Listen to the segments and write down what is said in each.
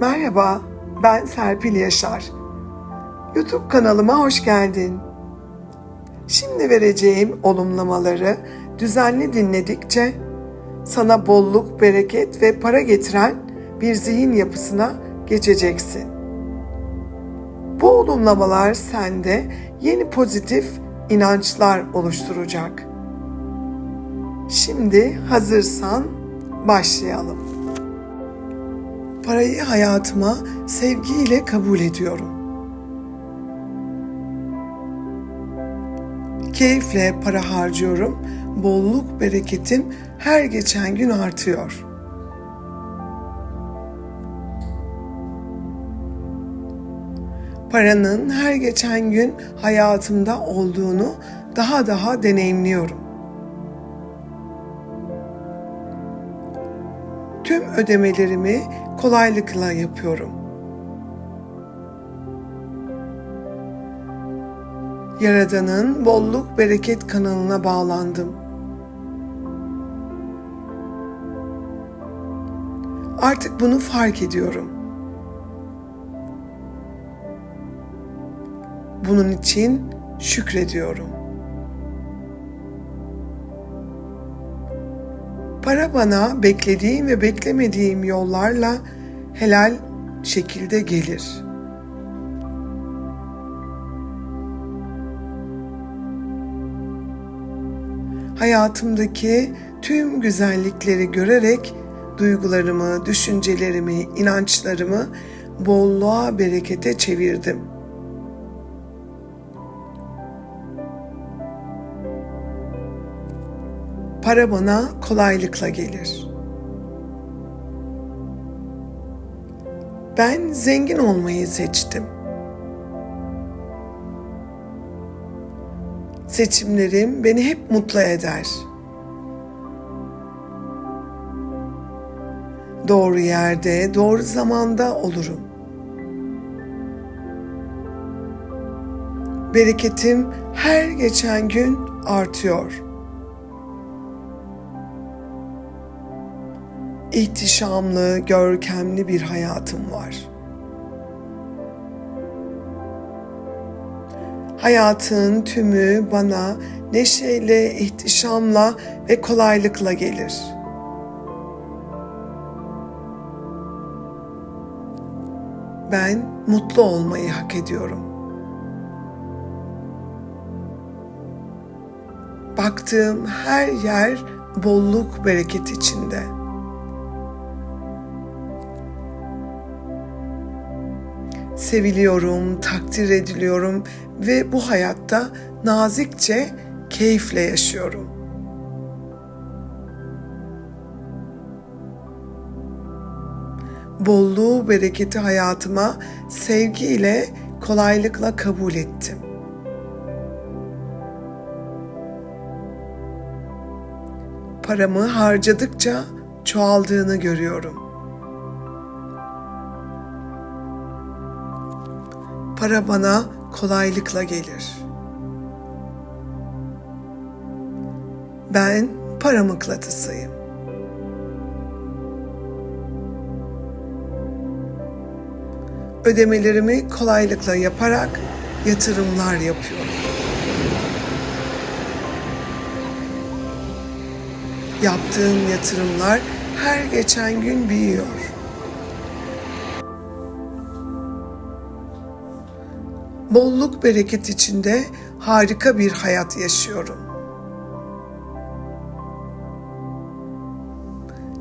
Merhaba, ben Serpil Yaşar. YouTube kanalıma hoş geldin. Şimdi vereceğim olumlamaları düzenli dinledikçe sana bolluk, bereket ve para getiren bir zihin yapısına geçeceksin. Bu olumlamalar sende yeni pozitif inançlar oluşturacak. Şimdi hazırsan başlayalım. Parayı hayatıma sevgiyle kabul ediyorum. Keyifle para harcıyorum. Bolluk bereketim her geçen gün artıyor. Paranın her geçen gün hayatımda olduğunu daha daha deneyimliyorum. Ödemelerimi kolaylıkla yapıyorum. Yaradan'ın bolluk bereket kanalına bağlandım. Artık bunu fark ediyorum. Bunun için şükrediyorum. Para bana beklediğim ve beklemediğim yollarla helal şekilde gelir. Hayatımdaki tüm güzellikleri görerek duygularımı, düşüncelerimi, inançlarımı bolluğa, berekete çevirdim. Para bana kolaylıkla gelir. Ben zengin olmayı seçtim. Seçimlerim beni hep mutlu eder. Doğru yerde, doğru zamanda olurum. Bereketim her geçen gün artıyor. İhtişamlı, görkemli bir hayatım var. Hayatın tümü bana neşeyle, ihtişamla ve kolaylıkla gelir. Ben mutlu olmayı hak ediyorum. Baktığım her yer bolluk bereket içinde. Seviliyorum, takdir ediliyorum ve bu hayatta nazikçe keyifle yaşıyorum. Bolluğu, bereketi hayatıma sevgiyle, kolaylıkla kabul ettim. Paramı harcadıkça çoğaldığını görüyorum. Para bana kolaylıkla gelir. Ben para mıknatısıyım. Ödemelerimi kolaylıkla yaparak yatırımlar yapıyorum. Yaptığım yatırımlar her geçen gün büyüyor. Bolluk bereket içinde harika bir hayat yaşıyorum.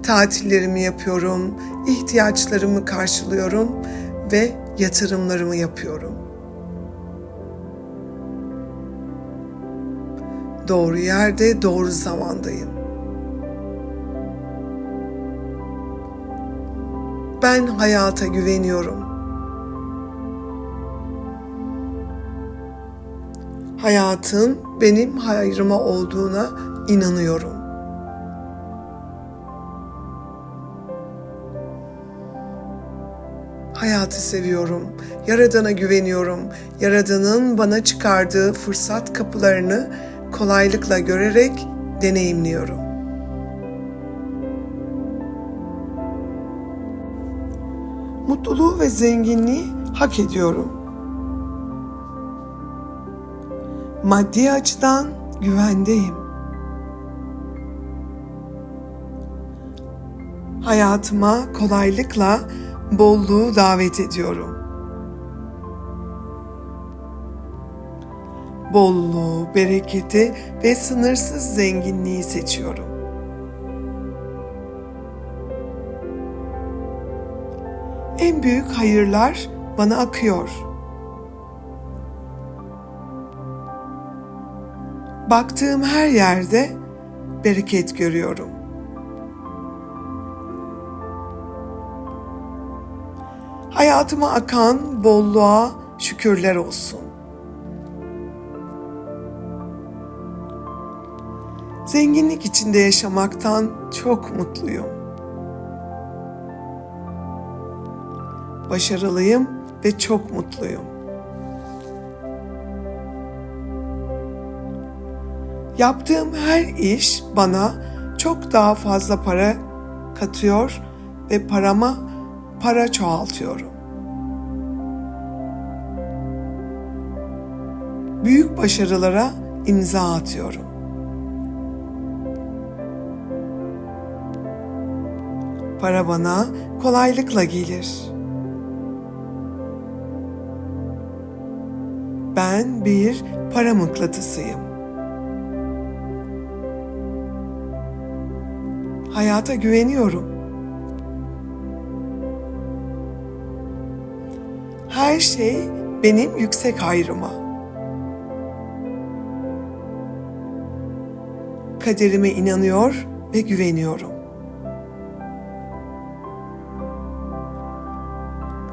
Tatillerimi yapıyorum, ihtiyaçlarımı karşılıyorum ve yatırımlarımı yapıyorum. Doğru yerde, doğru zamandayım. Ben hayata güveniyorum. Hayatın benim hayrıma olduğuna inanıyorum. Hayatı seviyorum. Yaradana güveniyorum. Yaradanın bana çıkardığı fırsat kapılarını kolaylıkla görerek deneyimliyorum. mutluluğu ve zenginliği hak ediyorum. Maddi açıdan güvendeyim. Hayatıma kolaylıkla bolluğu davet ediyorum. Bolluğu, bereketi ve sınırsız zenginliği seçiyorum. En büyük hayırlar bana akıyor. Baktığım her yerde bereket görüyorum. Hayatıma akan bolluğa şükürler olsun. Zenginlik içinde yaşamaktan çok mutluyum. Başarılıyım ve çok mutluyum. Yaptığım her iş bana çok daha fazla para katıyor ve parama para çoğaltıyorum. Büyük başarılara imza atıyorum. Para bana kolaylıkla gelir. Ben bir para mıknatısıyım. Hayata güveniyorum. Her şey benim yüksek hayrıma. Kaderime inanıyor ve güveniyorum.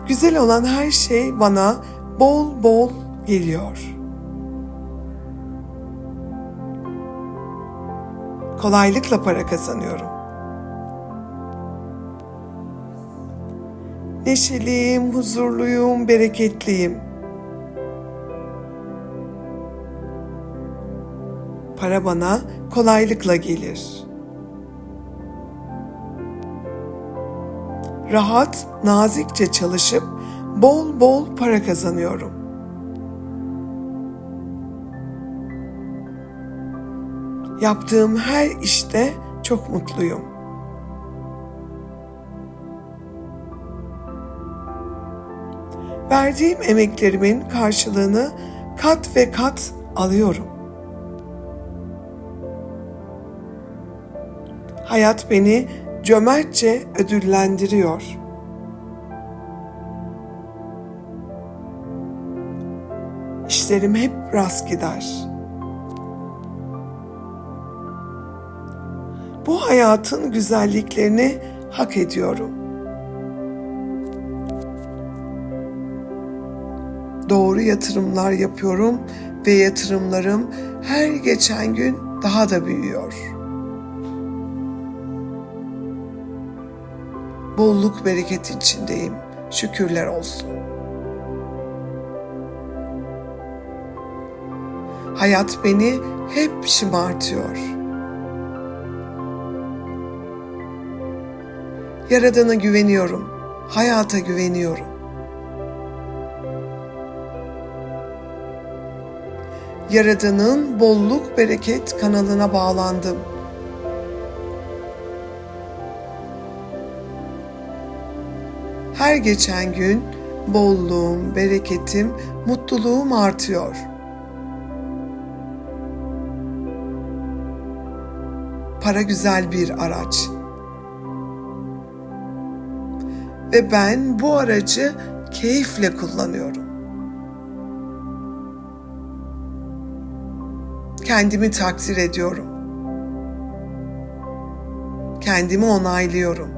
Güzel olan her şey bana bol bol geliyor. Kolaylıkla para kazanıyorum. Neşeliyim, huzurluyum, bereketliyim. Para bana kolaylıkla gelir. Rahat, nazikçe çalışıp bol bol para kazanıyorum. Yaptığım her işte çok mutluyum. Verdiğim emeklerimin karşılığını kat ve kat alıyorum. Hayat beni cömertçe ödüllendiriyor. İşlerim hep rast gider. Bu hayatın güzelliklerini hak ediyorum. Doğru yatırımlar yapıyorum ve yatırımlarım her geçen gün daha da büyüyor. Bolluk bereket içindeyim. Şükürler olsun. Hayat beni hep şımartıyor. Yaradan'a güveniyorum. Hayata güveniyorum. Yaradan'ın bolluk bereket kanalına bağlandım. Her geçen gün bolluğum, bereketim, mutluluğum artıyor. Para güzel bir araç. Ve ben bu aracı keyifle kullanıyorum. Kendimi takdir ediyorum. Kendimi onaylıyorum.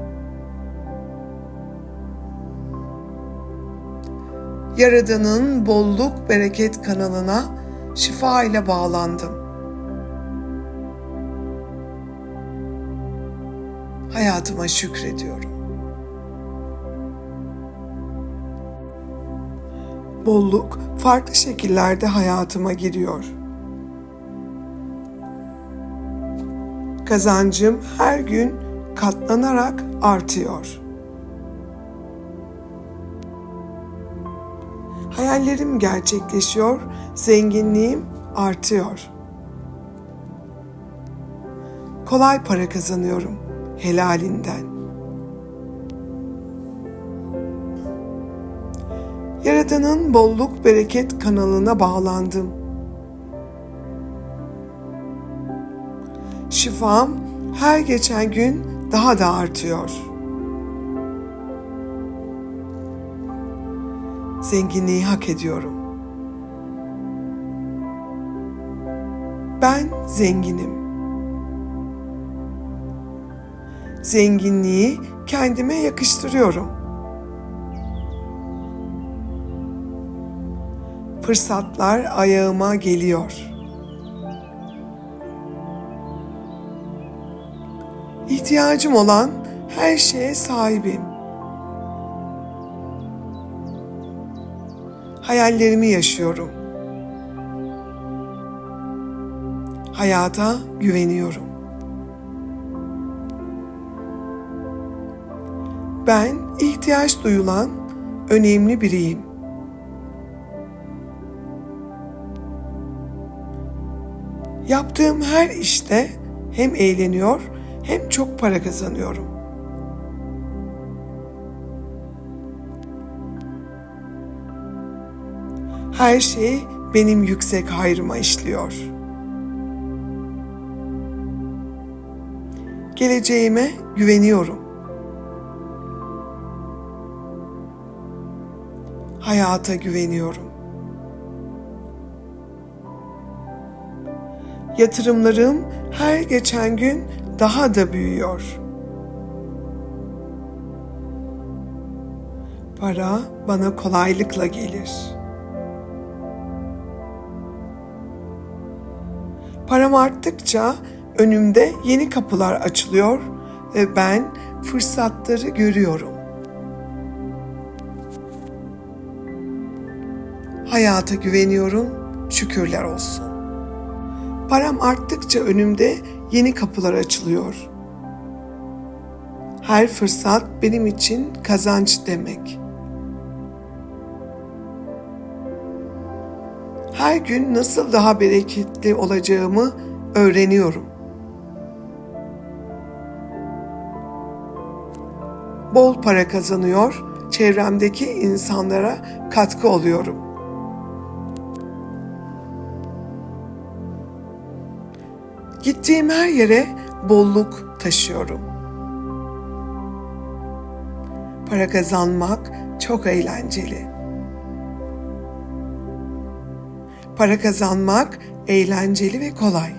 Yaradan'ın bolluk bereket kanalına şifa ile bağlandım. Hayatıma şükrediyorum. Bolluk farklı şekillerde hayatıma giriyor. Kazancım her gün katlanarak artıyor. Hayallerim gerçekleşiyor, zenginliğim artıyor. Kolay para kazanıyorum helalinden. Yaradan'ın bolluk bereket kanalına bağlandım. Şifam her geçen gün daha da artıyor. Zenginliği hak ediyorum. Ben zenginim. Zenginliği kendime yakıştırıyorum. Fırsatlar ayağıma geliyor. İhtiyacım olan her şeye sahibim. Hayallerimi yaşıyorum. Hayata güveniyorum. Ben ihtiyaç duyulan önemli biriyim. Yaptığım her işte hem eğleniyor hem çok para kazanıyorum. Her şey benim yüksek hayrıma işliyor. Geleceğime güveniyorum. Hayata güveniyorum. Yatırımlarım her geçen gün daha da büyüyor. Para bana kolaylıkla gelir. Param arttıkça önümde yeni kapılar açılıyor ve ben fırsatları görüyorum. Hayata güveniyorum, şükürler olsun. Param arttıkça önümde yeni kapılar açılıyor. Her fırsat benim için kazanç demek. Her gün nasıl daha bereketli olacağımı öğreniyorum. Bol para kazanıyor, çevremdeki insanlara katkı oluyorum. Gittiğim her yere bolluk taşıyorum. Para kazanmak çok eğlenceli. Para kazanmak eğlenceli ve kolay.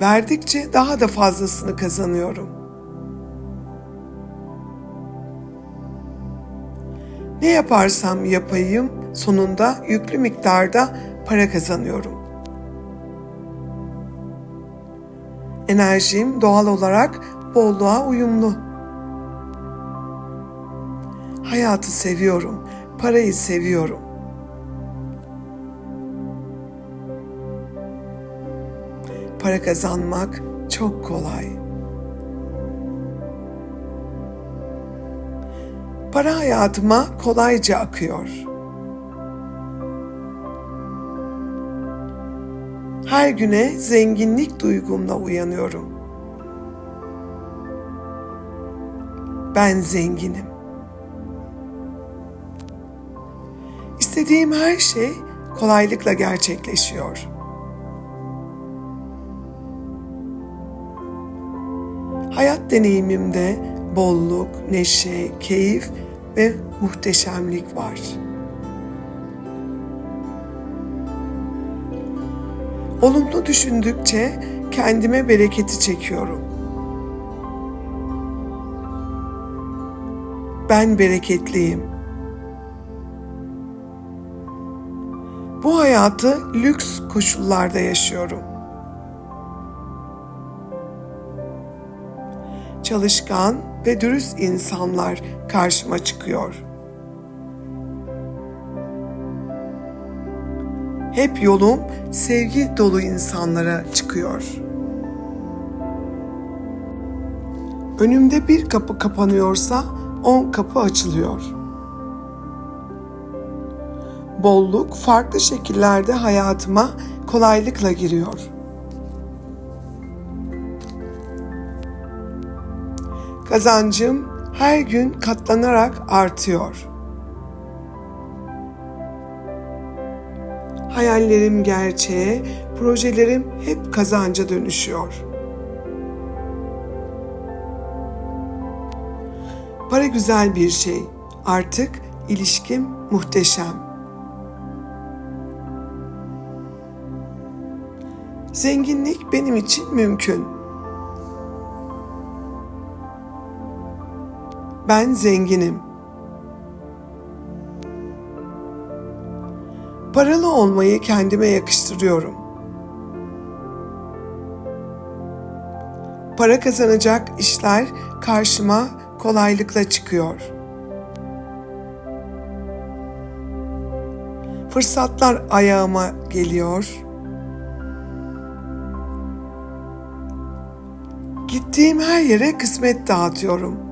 Verdikçe daha da fazlasını kazanıyorum. Ne yaparsam yapayım sonunda yüklü miktarda para kazanıyorum. Enerjim doğal olarak bolluğa uyumlu. Hayatı seviyorum, parayı seviyorum. Para kazanmak çok kolay. Para hayatıma kolayca akıyor. Her güne zenginlik duygumla uyanıyorum. Ben zenginim. İstediğim her şey kolaylıkla gerçekleşiyor. Hayat deneyimimde bolluk, neşe, keyif ve muhteşemlik var. Olumlu düşündükçe kendime bereketi çekiyorum. Ben bereketliyim. Bu hayatı lüks koşullarda yaşıyorum. Çalışkan ve dürüst insanlar karşıma çıkıyor. Hep yolum sevgi dolu insanlara çıkıyor. Önümde bir kapı kapanıyorsa on kapı açılıyor. Bolluk farklı şekillerde hayatıma kolaylıkla giriyor. Kazancım her gün katlanarak artıyor. Hayallerim gerçeğe, projelerim hep kazanca dönüşüyor. Para güzel bir şey. Artık ilişkim muhteşem. Zenginlik benim için mümkün. Ben zenginim. Paralı olmayı kendime yakıştırıyorum. Para kazanacak işler karşıma kolaylıkla çıkıyor. Fırsatlar ayağıma geliyor. Gittiğim her yere kısmet dağıtıyorum.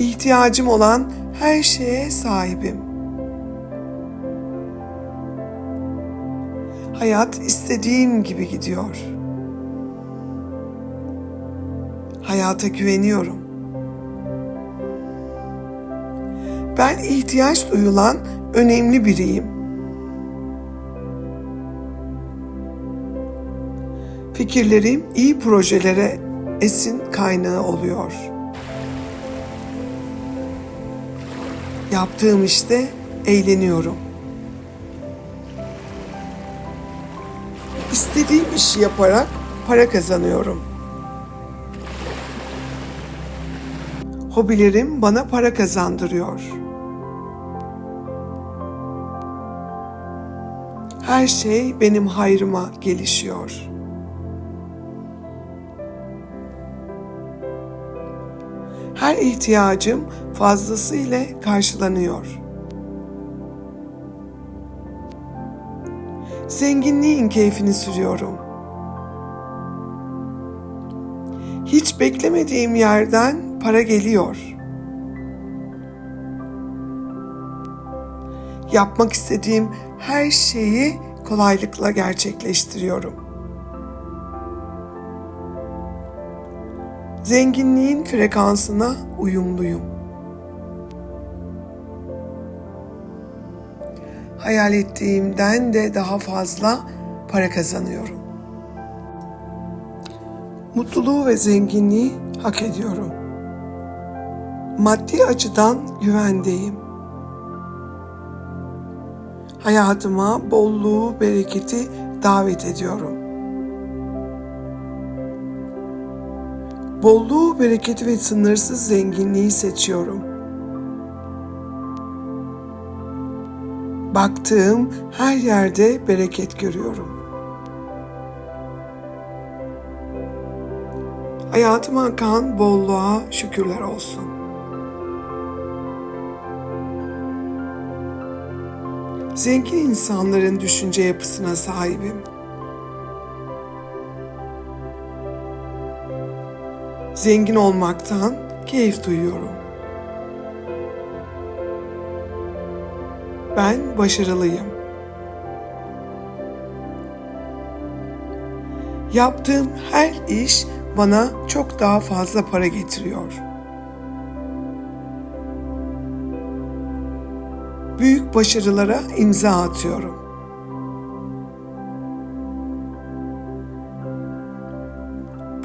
İhtiyacım olan her şeye sahibim. Hayat istediğim gibi gidiyor. Hayata güveniyorum. Ben ihtiyaç duyulan önemli biriyim. Fikirlerim iyi projelere esin kaynağı oluyor. Yaptığım işte eğleniyorum. İstediğim işi yaparak para kazanıyorum. Hobilerim bana para kazandırıyor. Her şey benim hayrıma gelişiyor. Her ihtiyacım fazlasıyla karşılanıyor. Zenginliğin keyfini sürüyorum. Hiç beklemediğim yerden para geliyor. Yapmak istediğim her şeyi kolaylıkla gerçekleştiriyorum. Zenginliğin frekansına uyumluyum. Hayal ettiğimden de daha fazla para kazanıyorum. Mutluluğu ve zenginliği hak ediyorum. Maddi açıdan güvendeyim. Hayatıma bolluğu, bereketi davet ediyorum. Bolluğu, bereketi ve sınırsız zenginliği seçiyorum. Baktığım her yerde bereket görüyorum. Hayatıma akan bolluğa şükürler olsun. Zengin insanların düşünce yapısına sahibim. Zengin olmaktan keyif duyuyorum. Ben başarılıyım. Yaptığım her iş bana çok daha fazla para getiriyor. Büyük başarılara imza atıyorum.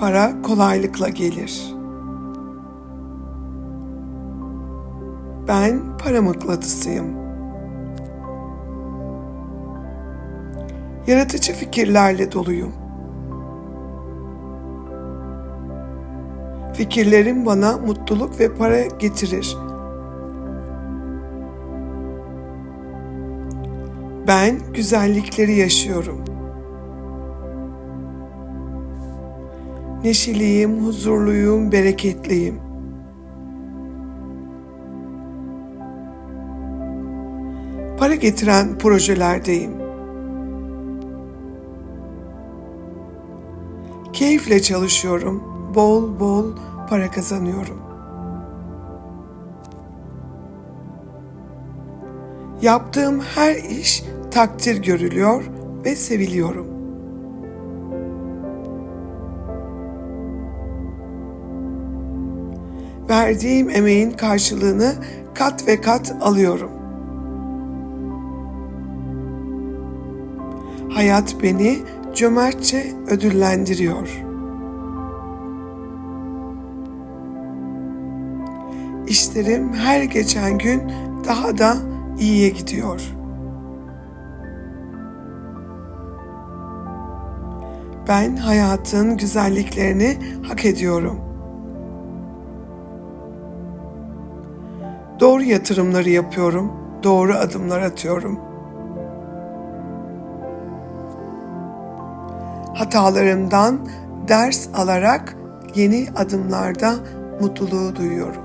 Para kolaylıkla gelir. Ben para mıknatısıyım. Yaratıcı fikirlerle doluyum. Fikirlerim bana mutluluk ve para getirir. Ben güzellikleri yaşıyorum. Neşeliyim, huzurluyum, bereketliyim. Para getiren projelerdeyim. Keyifle çalışıyorum bol bol para kazanıyorum. Yaptığım her iş takdir görülüyor ve seviliyorum. Verdiğim emeğin karşılığını kat ve kat alıyorum. Hayat beni cömertçe ödüllendiriyor. İşlerim her geçen gün daha da iyiye gidiyor. Ben hayatın güzelliklerini hak ediyorum. Doğru yatırımları yapıyorum, doğru adımlar atıyorum. Hatalarımdan ders alarak yeni adımlarda mutluluğu duyuyorum.